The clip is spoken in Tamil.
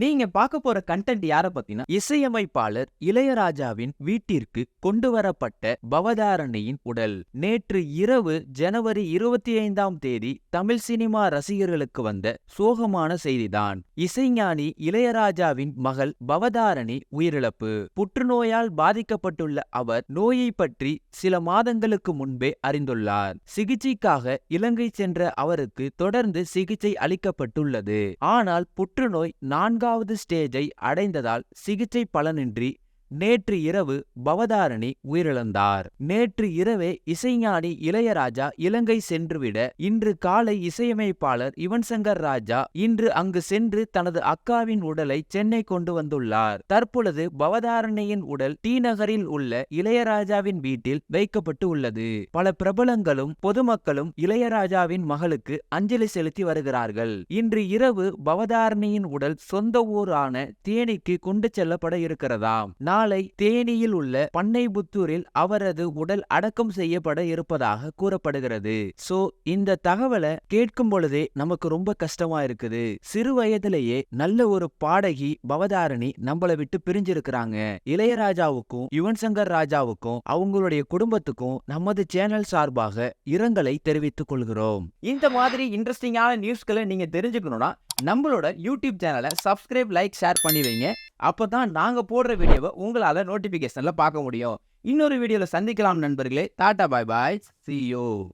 நீங்க பார்க்க போற கண்டென்ட் யார பத்தினா இசையமைப்பாளர் இளையராஜாவின் வீட்டிற்கு கொண்டு வரப்பட்ட பவதாரணியின் உடல். நேற்று இரவு ஜனவரி இருபத்தி ஐந்தாம் தேதி தமிழ் சினிமா ரசிகர்களுக்கு வந்த சோகமான செய்திதான். இசைஞானி இளையராஜாவின் மகள் பவதாரணி உயிரிழப்பு. புற்றுநோயால் பாதிக்கப்பட்டுள்ள அவர் நோயை பற்றி சில மாதங்களுக்கு முன்பே அறிந்துள்ளார். சிகிச்சைக்காக இலங்கை சென்ற அவருக்கு தொடர்ந்து சிகிச்சை அளிக்கப்பட்டுள்ளது. ஆனால் புற்றுநோய் நான்கு நான்காவது ஸ்டேஜை அடைந்ததால் சிகிச்சை பலனின்றி நேற்று இரவு பவதாரணி உயிரிழந்தார். நேற்று இரவே இசைஞானி இளையராஜா இலங்கை சென்றுவிட இன்று காலை இசையமைப்பாளர் யுவன் சங்கர் ராஜா இன்று அங்கு சென்று தனது அக்காவின் உடலை சென்னை கொண்டு வந்துள்ளார். தற்பொழுது பவதாரணியின் உடல் டி நகரில் உள்ள இளையராஜாவின் வீட்டில் வைக்கப்பட்டு உள்ளது. பல பிரபலங்களும் பொதுமக்களும் இளையராஜாவின் மகளுக்கு அஞ்சலி செலுத்தி வருகிறார்கள். இன்று இரவு பவதாரணியின் உடல் சொந்த ஊரான தேனிக்கு கொண்டு செல்லப்பட இருக்கிறதாம். நாளை தேனியில் உள்ள பண்ணைபுத்தூரில் அவரது உடல் அடக்கம் செய்யப்பட இருப்பதாக கூறப்படுகிறது. சோ இந்த தகவலை கேட்கும் பொழுதே நமக்கு ரொம்ப கஷ்டமா இருக்குது. சிறு வயதிலேயே நல்ல ஒரு பாடகி பவதாரணி நம்மளை விட்டு பிரிஞ்சிருக்கிறாங்க. இளையராஜாவுக்கும் யுவன் சங்கர் ராஜாவுக்கும் அவங்களுடைய குடும்பத்துக்கும் நமது சேனல் சார்பாக இரங்கலை தெரிவித்துக் கொள்கிறோம். இந்த மாதிரி இன்ட்ரெஸ்டிங்கான நியூஸ்களை நீங்க தெரிஞ்சுக்கணும்னா நம்மளோட யூடியூப் சேனலை சப்ஸ்கிரைப் லைக் ஷேர் பண்ணி வைங்க. அப்பதான் நாங்க போடுற வீடியோவை உங்களால நோட்டிபிகேஷன்ல பார்க்க முடியும். இன்னொரு வீடியோவில் சந்திக்கலாம் நண்பர்களே. Tata bye bye. See you.